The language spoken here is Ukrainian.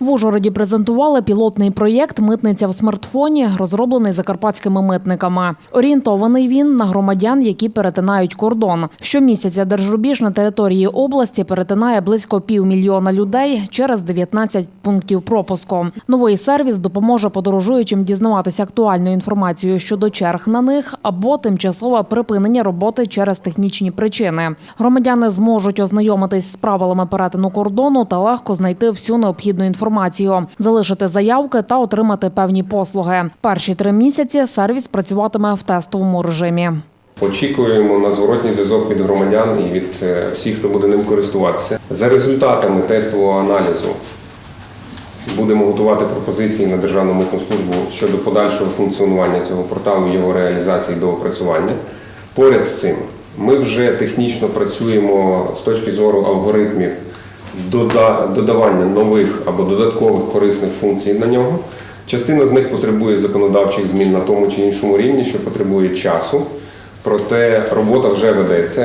В Ужгороді презентували пілотний проєкт Митниця в смартфоні, розроблений закарпатськими митниками. Орієнтований він на громадян, які перетинають кордон. Щомісяця держрубіж на території області перетинає близько півмільйона людей через 19 пунктів пропуску. Новий сервіс допоможе подорожуючим дізнаватися актуальну інформацію щодо черг на них або тимчасове припинення роботи через технічні причини. Громадяни зможуть ознайомитись з правилами перетину кордону та легко знайти всю необхідну інформацію, залишити заявки та отримати певні послуги. Перші три місяці сервіс працюватиме в тестовому режимі. Очікуємо на зворотній зв'язок від громадян і від е, всіх, хто буде ним користуватися. За результатами тестового аналізу будемо готувати пропозиції на Державну митну службу щодо подальшого функціонування цього порталу, його реалізації до опрацювання. Поряд з цим ми вже технічно працюємо з точки зору алгоритмів додавання нових або додаткових корисних функцій на нього. Частина з них потребує законодавчих змін на тому чи іншому рівні, що потребує часу. Проте робота вже ведеться.